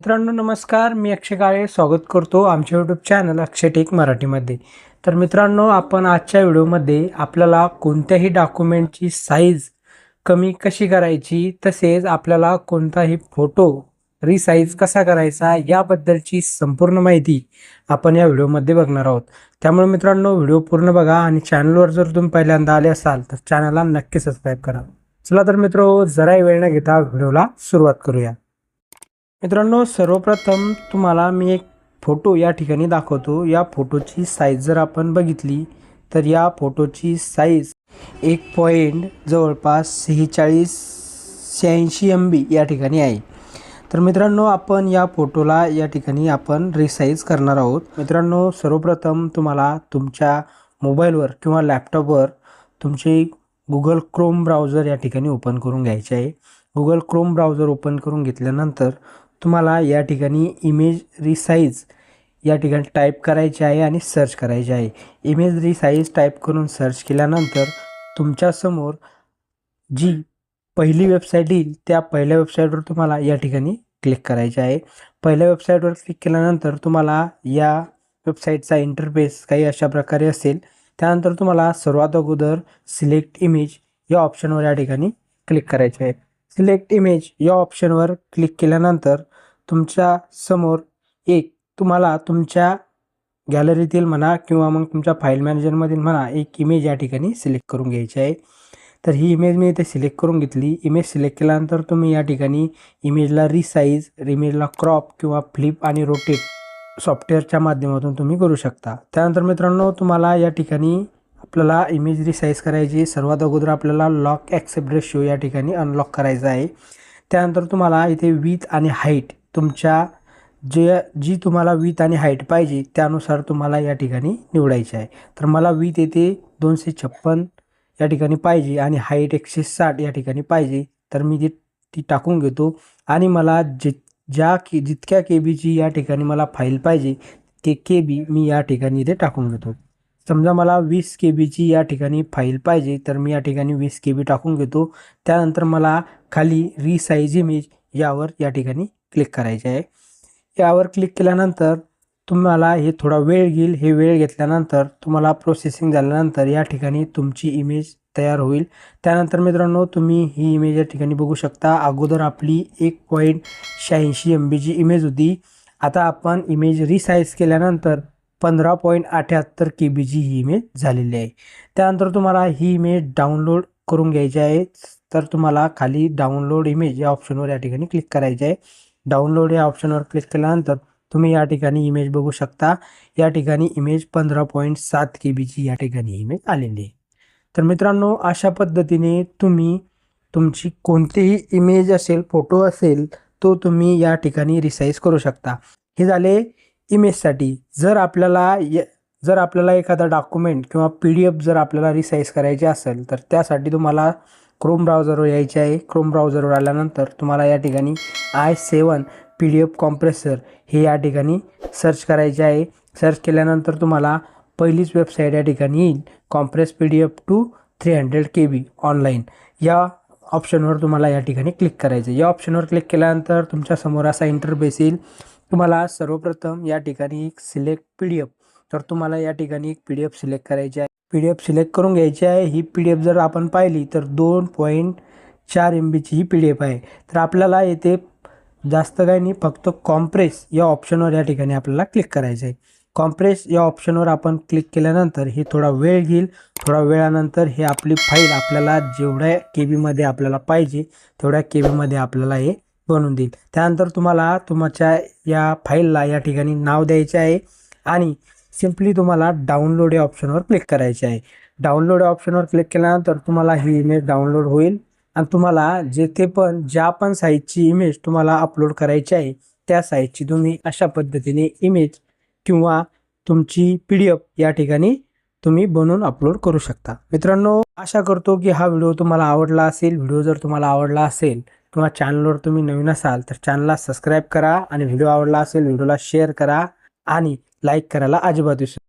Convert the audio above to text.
मित्रांनो नमस्कार. मी अक्षय काळे स्वागत करतो आमच्या यूट्यूब चॅनल अक्षय टेक मराठीमध्ये. तर मित्रांनो आपण आजच्या व्हिडिओमध्ये आपल्याला कोणत्याही डॉक्युमेंटची साईज कमी कशी करायची तसेच आपल्याला कोणताही फोटो रिसाईज कसा करायचा याबद्दलची संपूर्ण माहिती आपण या व्हिडिओमध्ये बघणार आहोत. त्यामुळे मित्रांनो व्हिडिओ पूर्ण बघा आणि चॅनलवर जर तुम्ही पहिल्यांदा आले असाल तर चॅनलला नक्की सबस्क्राईब करा. चला तर मित्र जराही वेळ न घेता व्हिडिओला सुरुवात करूया. मित्रांनो सर्वप्रथम तुम्हाला मी एक फोटो या ठिकाणी दाखवतो. या फोटोची साईज जर आपण बघितली तर या फोटोची साईज एक पॉईंट जवळपास सेहेचाळीस शहाऐंशी एम बी या ठिकाणी आहे. तर मित्रांनो आपण या फोटोला या ठिकाणी आपण रिसाईज करणार आहोत. मित्रांनो सर्वप्रथम तुम्हाला तुमच्या मोबाईलवर किंवा लॅपटॉपवर तुमचे गुगल क्रोम ब्राउझर या ठिकाणी ओपन करून घ्यायचे आहे. गुगल क्रोम ब्राउझर ओपन करून घेतल्यानंतर तुम्हाला या ठिकाणी इमेज रिसाईज या ठिकाणी टाईप करायचे आहे आणि सर्च करायचे आहे. इमेज रिसाईज टाईप करून सर्च केल्यानंतर तुमच्यासमोर जी पहिली वेबसाईट येईल त्या पहिल्या वेबसाईटवर तुम्हाला या ठिकाणी क्लिक करायचे आहे. पहिल्या वेबसाईटवर क्लिक केल्यानंतर तुम्हाला या वेबसाईटचा इंटरफेस काही अशा प्रकारे असेल. त्यानंतर तुम्हाला सर्वात अगोदर सिलेक्ट इमेज या ऑप्शनवर या ठिकाणी क्लिक करायचे आहे. सिलेक्ट इमेज या ऑप्शनवर क्लिक केल्यानंतर तुमच्यासमोर एक तुम्हाला तुमच्या गॅलरीतील म्हणा किंवा मग तुमच्या फाईल मॅनेजरमधील म्हणा एक इमेज या ठिकाणी सिलेक्ट करून घ्यायची आहे. तर ही इमेज मी इथे सिलेक्ट करून घेतली. इमेज सिलेक्ट केल्यानंतर तुम्ही या ठिकाणी इमेजला रिसाईज इमेजला क्रॉप किंवा फ्लिप आणि रोटेट सॉफ्टवेअरच्या माध्यमातून तुम्ही करू शकता. त्यानंतर मित्रांनो तुम्हाला या ठिकाणी आपल्याला इमेज रिसाईज करायची सर्वात अगोदर आपल्याला लॉक ॲक्सेप्ट रेशिओ या ठिकाणी अनलॉक करायचा आहे. त्यानंतर तुम्हाला इथे विथ आणि हाईट तुमच्या जे जी तुम्हाला विथ आणि हाईट पाहिजे त्यानुसार तुम्हाला या ठिकाणी निवडायची आहे. तर मला विथ येते दोनशे छप्पन या ठिकाणी पाहिजे आणि हाईट एकशे साठ या ठिकाणी पाहिजे. तर मी ती ती टाकून घेतो आणि मला जे ज्या के जितक्या के बीची या ठिकाणी मला फाईल पाहिजे ते के बी मी या ठिकाणी इथे टाकून घेतो. समजा मला वीस के बीची या ठिकाणी फाईल पाहिजे तर मी या ठिकाणी वीस के बी टाकून घेतो. त्यानंतर मला खाली रिसाईज इमेज यावर या ठिकाणी क्लिक करायचे आहे. यावर क्लिक केल्यानंतर तुम्हाला हे थोडा वेळ घेईल. हे वेळ घेतल्यानंतर तुम्हाला प्रोसेसिंग झाल्यानंतर या ठिकाणी तुमची इमेज तयार होईल. त्यानंतर मित्रांनो तुम्ही ही इमेज या ठिकाणी बघू शकता. अगोदर आपली एक पॉईंट शहाऐंशी एम बीची इमेज होती. आता आपण इमेज रिसाईज केल्यानंतर पंधरा पॉईंट अठ्याहत्तर के बीची ही इमेज झालेली आहे. त्यानंतर तुम्हाला ही इमेज डाउनलोड करून घ्यायची आहे. तर तुम्हाला खाली डाउनलोड इमेज या ऑप्शनवर या ठिकाणी क्लिक करायचे आहे. डाउनलोड या ऑप्शनवर क्लिक केल्यानंतर तुम्ही या ठिकाणी इमेज बघू शकता. या ठिकाणी इमेज पंधरा पॉईंट सात के बीची या ठिकाणी इमेज आलेली आहे. तर मित्रांनो अशा पद्धतीने तुम्ही तुमची कोणतीही इमेज असेल फोटो असेल तो तुम्ही या ठिकाणी रिसाईज करू शकता. हे झाले इमेजसाठी जर आपल्याला य जर आपल्याला एखादा डॉक्युमेंट किंवा पी डी एफ जर आपल्याला रिसाईज करायचे असेल तर त्यासाठी तुम्हाला क्रोम ब्राउझरवर यायचे आहे. क्रोम ब्राउझरवर आल्यानंतर तुम्हाला या ठिकाणी I seven P D F compressor हे या ठिकाणी सर्च करायचे आहे. सर्च केल्यानंतर तुम्हाला पहिलीच वेबसाईट या ठिकाणी येईल. Compress P D F to three hundred K B online या ऑप्शनवर तुम्हाला या ठिकाणी क्लिक करायचं आहे. या ऑप्शनवर क्लिक केल्यानंतर तुमच्यासमोर असा इंटरफेस येईल. तुम्हाला सर्वप्रथम या ठिकाणी एक सिलेक्ट पी डी एफ तर तुम्हाला या ठिकाणी एक पी डी एफ सिलेक्ट करायची आहे. पी डी एफ सिलेक्ट करून घ्यायची आहे. ही पी डी एफ जर आपण पाहिली तर दोन पॉईंट चार एम बीची ही पी डी एफ आहे. तर आपल्याला येथे जास्त काही नाही फक्त कॉम्प्रेस या ऑप्शनवर या ठिकाणी आपल्याला क्लिक करायचं आहे. कॉम्प्रेस या ऑप्शनवर आपण क्लिक केल्यानंतर हे थोडा वेळ घेईल. थोडा वेळानंतर हे आपली फाईल आपल्याला जेवढ्या के बीमध्ये आपल्याला पाहिजे तेवढ्या के बीमध्ये आपल्याला हे बनवून देईल. त्यानंतर तुम्हाला तुमच्या या फाईलला या ठिकाणी नाव द्यायचे आहे आणि सिम्पली तुम्हाला डाउनलोड या ऑप्शनवर क्लिक करायचे आहे. डाउनलोड या ऑप्शनवर क्लिक केल्यानंतर तुम्हाला ही इमेज डाउनलोड होईल आणि तुम्हाला जेथे पण ज्या पण साईजची इमेज तुम्हाला अपलोड करायची आहे त्या साईजची तुम्ही अशा पद्धतीने इमेज किंवा तुमची पी डी एफ या ठिकाणी तुम्ही बनवून अपलोड करू शकता. मित्रांनो आशा करतो की हा व्हिडिओ तुम्हाला आवडला असेल. व्हिडिओ जर तुम्हाला आवडला असेल किंवा चॅनलवर तुम्ही नवीन असाल तर चॅनलला सबस्क्राईब करा आणि व्हिडिओ आवडला असेल व्हिडिओला शेअर करा आणि लाईक करायला अजिबात विसरू